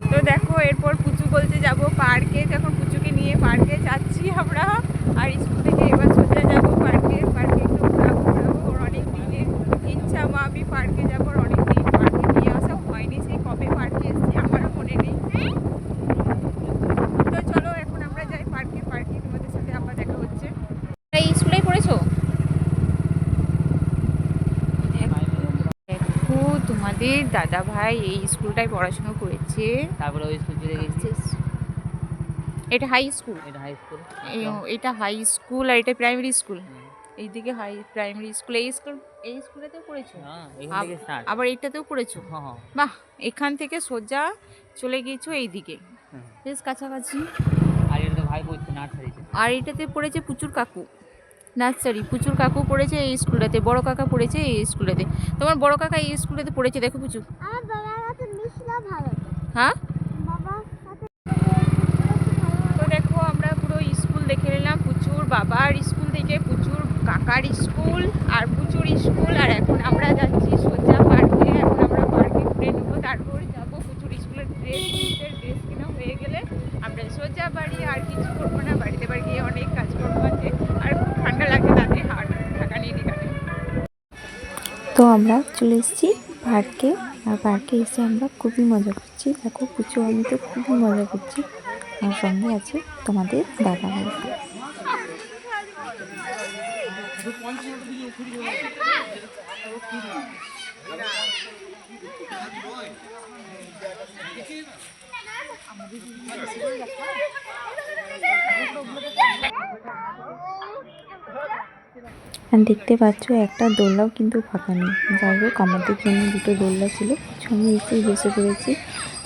তো দেখো এরপর পুচু বলতে যাব পার্কে যখন পুচুকে নিয়ে পার্কে যাচ্ছি আমরা। আর স্কুল থেকে এবার সোজা যাব পার্কে পার্কে একটু ঘোরাবো ঘোরাবো ওর অনেক দিনের ইচ্ছা মা আমি পার্কে যাব ওর অনেক দিন পার্কে নিয়ে আসা হয়নি সেই কবে পার্কে এসেছি আমারও মনে নেই তো চলো এখন আমরা যাই পার্কে পার্কে তোমাদের সাথে আবার দেখা হচ্ছে এই স্কুলেই পড়েছো দেখো তোমাদের দাদা ভাই এই স্কুলটায় পড়াশোনা করেছে। তারপরে ওই স্কুল চলে গেছি। এটা হাই স্কুল এটা হাই স্কুল এটা হাই স্কুল আর এটা প্রাইমারি স্কুল এইদিকে হাই প্রাইমারি স্কুল এই স্কুল এই স্কুলেতেও পড়েছো? হ্যাঁ আবার এটাতেও পড়েছো? হ্যাঁ হ্যাঁ। বাহ এখান থেকে সোজা চলে গিয়েছো এইদিকে। বেশ কাছাকাছি। আর এটা তো ভাই পড়ছে নার্সারিতে। আর এটাতে পড়েছে পুচুর কাকু। নার্সারি। পুচুর কাকু পড়েছে এই স্কুলটাতে বড় কাকা পড়েছে এই স্কুলেতে। তোমার বড় কাকা এই স্কুলেতে পড়েছে দেখো পুচু। হ্যাঁ? তো দেখো আমরা পুরো স্কুল দেখে নিলাম প্রচুর বাবার স্কুল থেকে প্রচুর কাকার স্কুল। আমরা চলে এসেছি পার্কে আর পার্কে এসে আমরা খুবই মজা করছি। দেখো পুজো আমি তো খুবই মজা করছি। আমার সঙ্গে আছে তোমাদের দাদা ভাই। দেখতে পাচ্ছ একটা দোলনাও কিন্তু ফাঁকা নেই। যাই হোক আমাদের জন্য দুটো দোলনা ছিল। কিছু আমি এসেই বসে পড়েছি।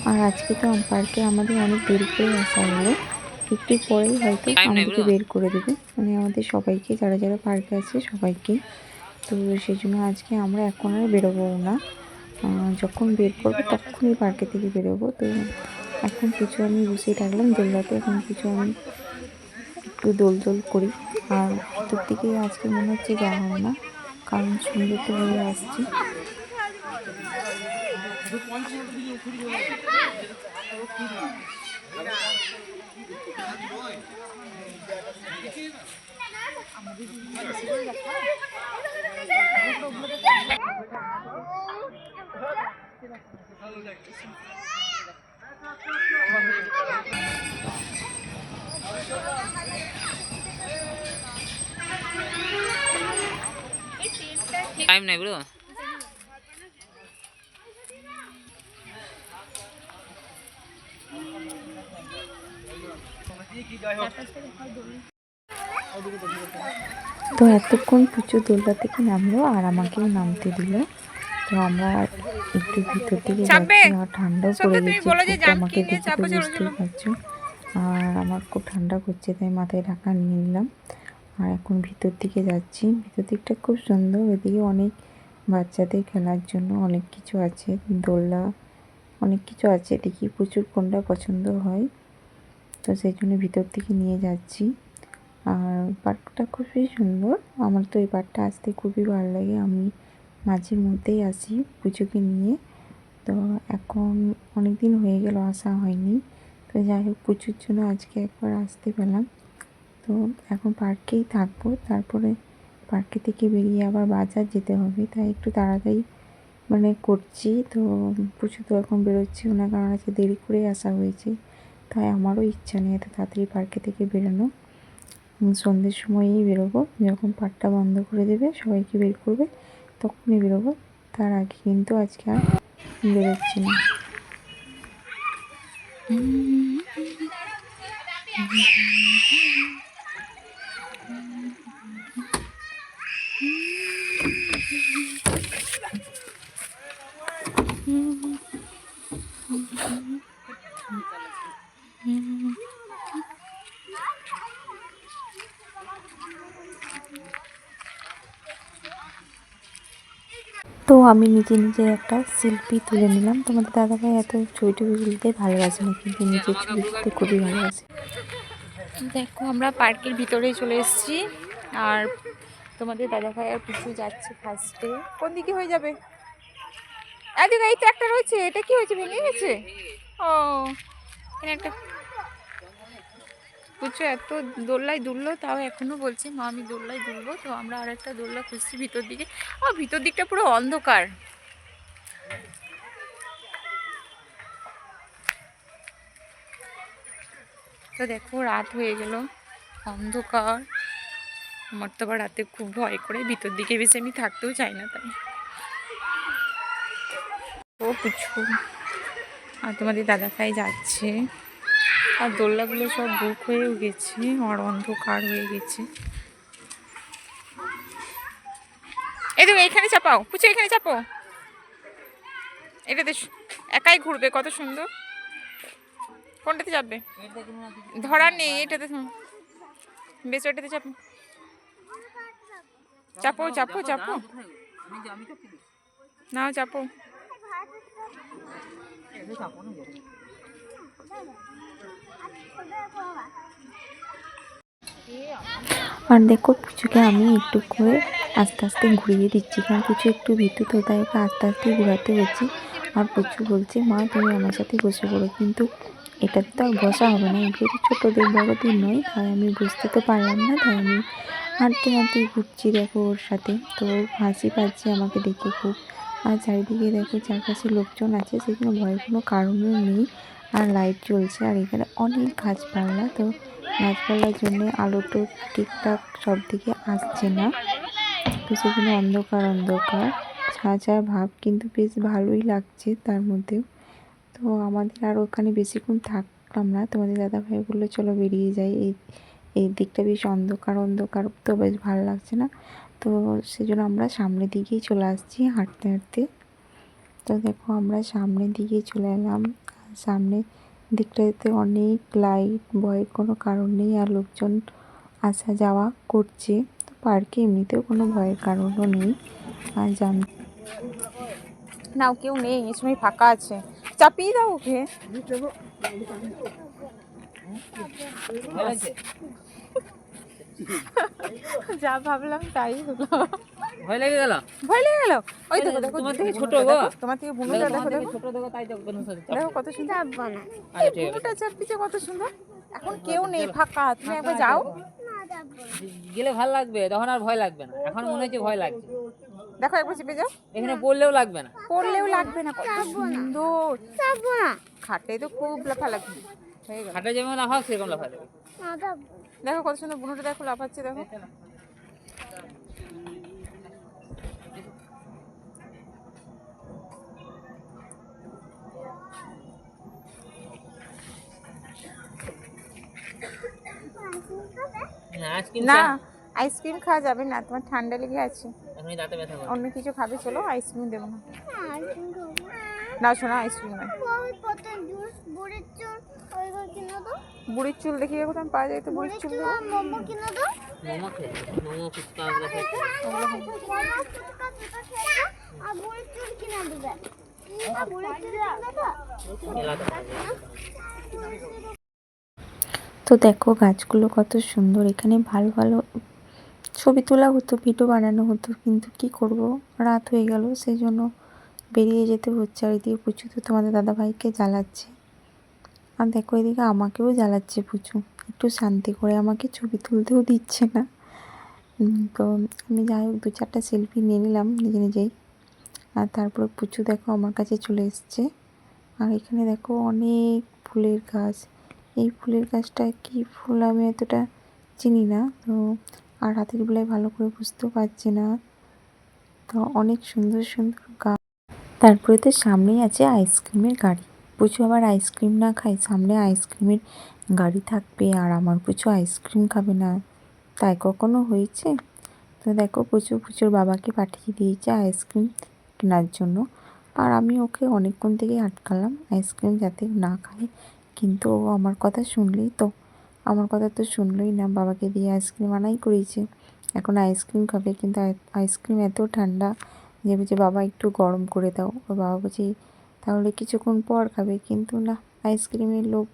আর আজকে তো পার্কে আমাদের অনেক দেরি করে আসা হলো। একটু পরেই হয়তো আমাদেরকে বের করে দেবে। মানে আমাদের সবাইকে যারা যারা পার্কে আছে সবাইকে। তো সেই জন্য আজকে আমরা এখন আর বেরোবো না। যখন বের করব তখনই পার্কে থেকে বেরোবো। তো এখন কিছু আমি বসেই থাকলাম। দোলনাতে এখন কিছু আমি একটু দোল দোল করি। আর ভিতর দিকে আজকে মনে হচ্ছে যাওয়া না, কারণ সুন্দর তো হয়ে আসছি। টাইম নাই ব্রো তো এতক্ষণ পুজো দোলনা থেকে নামলো আর আমাকেও নামতে দিল। তো আমরা একটু ভিতর আর ঠান্ডাও পড়ে তুমি গেছে আমাকে দেখে তো বুঝতেই পারছ। আর আমার খুব ঠান্ডা করছে, তাই মাথায় ঢাকা নিয়ে নিলাম। আর এখন ভিতর দিকে যাচ্ছি। ভিতর দিকটা খুব সুন্দর, ওইদিকে অনেক বাচ্চাদের খেলার জন্য অনেক কিছু আছে, দোলনা, অনেক কিছু আছে। দেখি প্রচুর কোনটা পছন্দ হয়। তো সেই জন্য ভিতর দিকে নিয়ে যাচ্ছি। আর পার্কটা খুবই সুন্দর। আমার তো এই পার্কটা আসতে খুবই ভালো লাগে। আমি মাঝে মধ্যেই আসি পুজোকে নিয়ে। তো এখন অনেক দিন হয়ে গেল, আসা হয়নি। তো যাই হোক, পুজোর জন্য আজকে একবার আসতে পেলাম। তো এখন পার্কেই থাকব। তারপরে পার্কে থেকে বেরিয়ে আবার বাজার যেতে হবে। তাই একটু তাড়াতাড়ি মানে করছি। তো পুজো তো এখন বেরোচ্ছি না, কারণ আজকে দেরি করে আসা হয়েছে। তাই আমারও ইচ্ছা নেই এত তাড়াতাড়ি পার্কে থেকে বেরোনো সন্ধ্যের সময়ই বেরোবো। যখন পার্কটা বন্ধ করে দেবে, সবাইকে বের করবে, তখনই বেরোবো। তার আগে কিন্তু আজকে আর বেরোচ্ছি না। তো আমি নিজে নিজে একটা সেলফি তুলে নিলাম। তোমাদের দাদাভাই এত ছবি টবি তুলতে ভালোবাসে না, কিন্তু নিজের ছবি তুলতে খুবই ভালোবাসে। দেখো, আমরা পার্কের ভিতরে চলে এসেছি। আর তোমাদের দাদা ভাই আর কিছু যাচ্ছে ফার্স্টে কোন দিকে হয়ে যাবে? এদিকে এই তো একটা রয়েছে। এটা কি হয়েছে? ভেঙে গেছে? ও, এখানে একটা পুচু এত দোল্লায় দুললো, তাও এখনও বলছে, মা, আমি দোল্লায় দুলবো। তো আমরা আর একটা দোল্লা খুঁজছি ভিতর দিকে। ও, ভিতর দিকটা পুরো অন্ধকার। তো দেখো, রাত হয়ে গেল। অন্ধকার। আমার তো আবার রাতে খুব ভয় করে। ভিতর দিকে বেশি আমি থাকতেও চাই না তাই। ও পুচু আর তোমাদের দাদা ভাই যাচ্ছে। আর দোলনাগুলো সব বুক হয়ে গেছে, আর অন্ধকার হয়ে গেছে। এই দেখো, এখানে চাপাও। পুচু, এখানে চাপো। এটাতে একাই ঘুরবে, কত সুন্দর। কোনটাতে যাবে ধরার নেই এটাতে বেশ ওটাতে চাপো চাপো চাপো চাপো না চাপো আর দেখো পুচুকে আমি একটু করে আস্তে আস্তে ঘুরিয়ে দিচ্ছি কারণ পুচু একটু ভীতু তো তাই ওকে আস্তে আস্তে ঘোরাতে হচ্ছে। আর পুচু বলছে মা তুমি আমার সাথে বসে পড়ো। কিন্তু এটাতে তো আর বসা হবে না। এগুলো ছোটোদের বড়দের নয়, তাই আমি বুঝতে তো পারলাম না, তাই আমি হাঁটতে হাঁটতে ঘুরছি দেখো ওর সাথে। তো হাসি পাচ্ছে আমাকে দেখে খুব। আর চারিদিকে দেখো চারপাশে লোকজন আছে সেখানে ভয়ের কোনো কারণও নেই। আর লাইট জ্বলছে, আর এখানে অনেক গাছপালা। তো গাছপালার জন্য আলোটো ঠিকঠাক সব দিকে আসছে না। তো সেখানে অন্ধকার অন্ধকার। ছায়া ছায়া ভাব, কিন্তু বেশ ভালোই লাগছে তার মধ্যেও। তো আমাদের আর ওখানে বেশিক্ষণ থাকলাম না। তোমাদের দাদা ভাই বলল, চলো বেরিয়ে যাই। এই এই দিকটা বেশ অন্ধকার অন্ধকার তো বেশ ভালো লাগছে না। তো সেজন্য আমরা সামনের দিকেই চলে আসছি হাঁটতে হাঁটতে। তো দেখো, আমরা সামনের দিকেই চলে এলাম। আর সামনে দিকটাতে অনেক লাইট, ভয়ের কোনো কারণ নেই আর লোকজন আসা যাওয়া করছে। তো পার্কে এমনিতেও কোনো ভয়ের কারণও নেই। আর জান নাও কেউ নেই এই সময় ফাঁকা আছে। চাপিয়ে দাও ওকে। যা ভাবলাম তাই হলো। ভয় লেগে গেল? ভয় লেগে গেল। ওই দেখো দেখো তোমার থেকে ছোট বুনুটা গো। তোমার থেকে বুনুটা দেখো দেখো। ছোট দেখো তাই তো কোনো সাথে চাপ- দেখো কত সুন্দর। না। আচ্ছা বুনুটা চাপিছে কত সুন্দর। এখন কেউ নেই ফাঁকা। তুমি একবার যাও। না যাব না গেলে ভালো লাগবে তখন আর ভয় লাগবে না। এখন মনে হচ্ছে ভয় লাগছে। দেখো একবার চেপে যাও। এখানে পড়লেও লাগবে না। পড়লেও লাগবে না কত সুন্দর। যাব না। খাটে তো খুব লাফালাফি হাঁটা যেমন লাফাক সেরকম লাফা দেবে দেখো কত সুন্দর বুনোটা দেখো লাফাচ্ছে দেখো। না আইসক্রিম খাওয়া যাবে না তোমার ঠান্ডা লেগে আছে। এখনই দাঁতে ব্যথা করে। অন্য কিছু খাবে চলো আইসক্রিম দেবো না। কিন্তু না শোনো আইসক্রিম নয় বুড়ির চুল ওইগুলো কিনে দাও। বুড়ির চুল দেখিয়ে কোথাও পাওয়া যায় তো বুড়ির চুল মোমো কিনে দাও। মোমো খেয়ে মোমো ফুচকা ওগুলো মোমো ফুচকা দুটো খেয়ে আর বুড়ির চুল কিনে দেবে। তো দেখো গাছগুলো কত সুন্দর এখানে ভালো ভালো ছবি তোলা হতো ভিডিও বানানো হতো, কিন্তু কি করব? রাত হয়ে গেল সেই জন্য বেরিয়ে যেতে হচ্ছে। আর এদিকে পুচু তো তোমাদের দাদাভাইকে জ্বালাচ্ছে। আর দেখো এদিকে আমাকেও জ্বালাচ্ছে পুচু। একটু শান্তি করে আমাকে ছবি তুলতেও দিচ্ছে না। তো আমি যাই হোক, দু চারটা সেলফি নিয়ে নিলাম নিজে নিজেই। আর তারপরে পুচু দেখো আমার কাছে চলে এসছে। আর এখানে দেখো অনেক ফুলের গাছ। এই ফুলের গাছটা কি ফুল আমি এতটা চিনি না। তো আর রাতের বেলায় ভালো করে বুঝতেও পারছি না। তো অনেক সুন্দর সুন্দর গাছ তারপরে তো সামনেই আছে আইসক্রিমের গাড়ি। পুচু আবার আইসক্রিম না খায় সামনে আইসক্রিমের গাড়ি থাকবে আর আমার পুচু আইসক্রিম খাবে না। তাই কখনো হয়েছে? তো দেখো পুচু পুচুর বাবাকে পাঠিয়ে দিয়েছে আইসক্রিম কেনার জন্য। আর আমি ওকে অনেকক্ষণ থেকে আটকালাম আইসক্রিম যাতে না খায়। কিন্তু ও আমার কথা শুনলেই তো আমার কথা তো শুনলই না, বাবাকে দিয়ে আইসক্রিম আনাই করিয়েছে এখন আইসক্রিম খাবে, কিন্তু আই- আইসক্রিম এত ঠান্ডা যে বলছে, বাবা, একটু গরম করে দাও। ওর বাবা বলছে, তাহলে কিছুক্ষণ পর খাবে। কিন্তু না, আইসক্রিমের লোক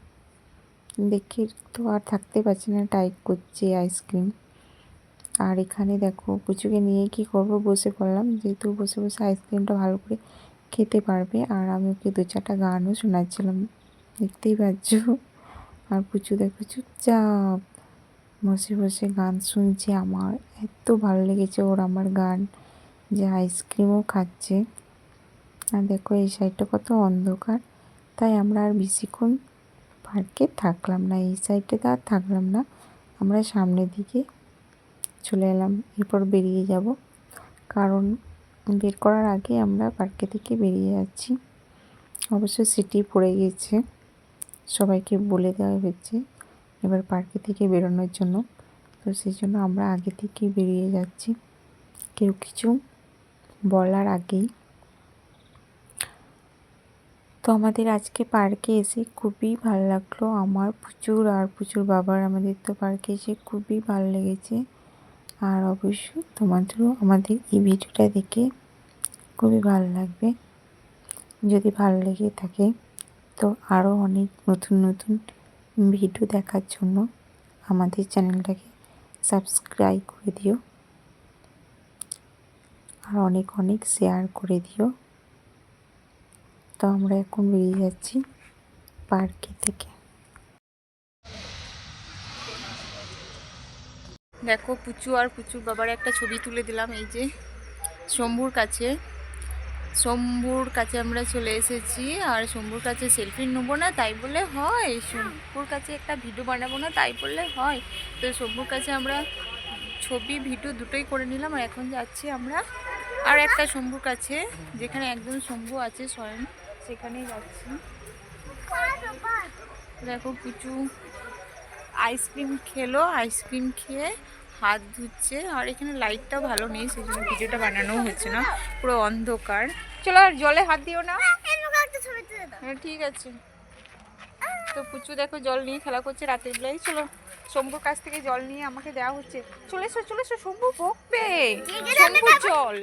দেখে তো আর থাকতে পারছে না, টাইট করছে আইসক্রিম। আর এখানে দেখো, পুচুকে নিয়ে কি করব, বসে পড়লাম। যেহেতু বসে বসে আইসক্রিমটা ভালো করে খেতে পারবে, আর আমি ওকে দু চারটা গানও শোনাচ্ছিলাম। দেখতেই পাচ্ছ। আর পুচু দেখো চুপচাপ বসে বসে গান শুনছে আমার। এত ভালো লেগেছে ওর আমার গান। যে আইসক্রিমও খাচ্ছে। আর দেখো, এই সাইডটা কত অন্ধকার। তাই আমরা আর বেশিক্ষণ পার্কে থাকলাম না। এই সাইডটাতে আর থাকলাম না। আমরা সামনের দিকে চলে এলাম। এরপর বেরিয়ে যাব। কারণ বের করার আগে আমরা পার্কে থেকে বেরিয়ে যাচ্ছি। অবশ্য সিটি পড়ে গেছে। সবাইকে বলে দেওয়া হয়েছে এবার পার্কে থেকে বেরোনোর জন্য। তো সেই জন্য আমরা আগে থেকে বেরিয়ে যাচ্ছি। কেউ কিছু বলার আগেই। তো আমাদের আজকে পার্কে এসে খুবই ভালো লাগল। আমার প্রচুর আর প্রচুর বাবার আমাদের তো পার্কে এসে খুবই ভালো লেগেছে। আর অবশ্যই তোমাদেরও আমাদের এই ভিডিওটা দেখে খুবই ভালো লাগবে। যদি ভালো লেগে থাকে তো আরও অনেক নতুন নতুন ভিডিও দেখার জন্য আমাদের চ্যানেলটাকে সাবস্ক্রাইব করে দিও। আর অনেক অনেক শেয়ার করে দিও। তো আমরা এখন বেরিয়ে যাচ্ছি পার্কে থেকে। দেখো পুচু আর পুচুর বাবার একটা ছবি তুলে দিলাম, এই যে শম্ভুর কাছে। শম্ভুর কাছে আমরা চলে এসেছি, আর শম্ভুর কাছে সেলফি নেব না, তাই বলে হয়। শম্ভুর কাছে একটা ভিডিও বানাবো না, তাই বললে হয়। তো শম্ভুর কাছে আমরা ছবি ভিডিও দুটোই করে নিলাম, আর এখন যাচ্ছি আমরা আর একটা শম্ভুর কাছে, যেখানে একজন শম্ভু আছে, স্বয়ং, সেখানেই যাচ্ছি। দেখো, কিছু আইসক্রিম খেলো আইসক্রিম খেয়ে হাত ধুচ্ছে আর এখানে লাইটটাও ভালো নেই সেই জন্য ভিডিওটা বানানো হচ্ছে না পুরো অন্ধকার। চলো আর জলে হাত দিও না। হ্যাঁ ঠিক আছে। তো পুচু দেখো জল নিয়ে খেলা করছে রাতের বেলায়। চলো শম্ভুর কাছ থেকে জল নিয়ে আমাকে দেওয়া হচ্ছে। চলে এসো চলে এসো শম্ভু ভোগবে শম্ভু জল।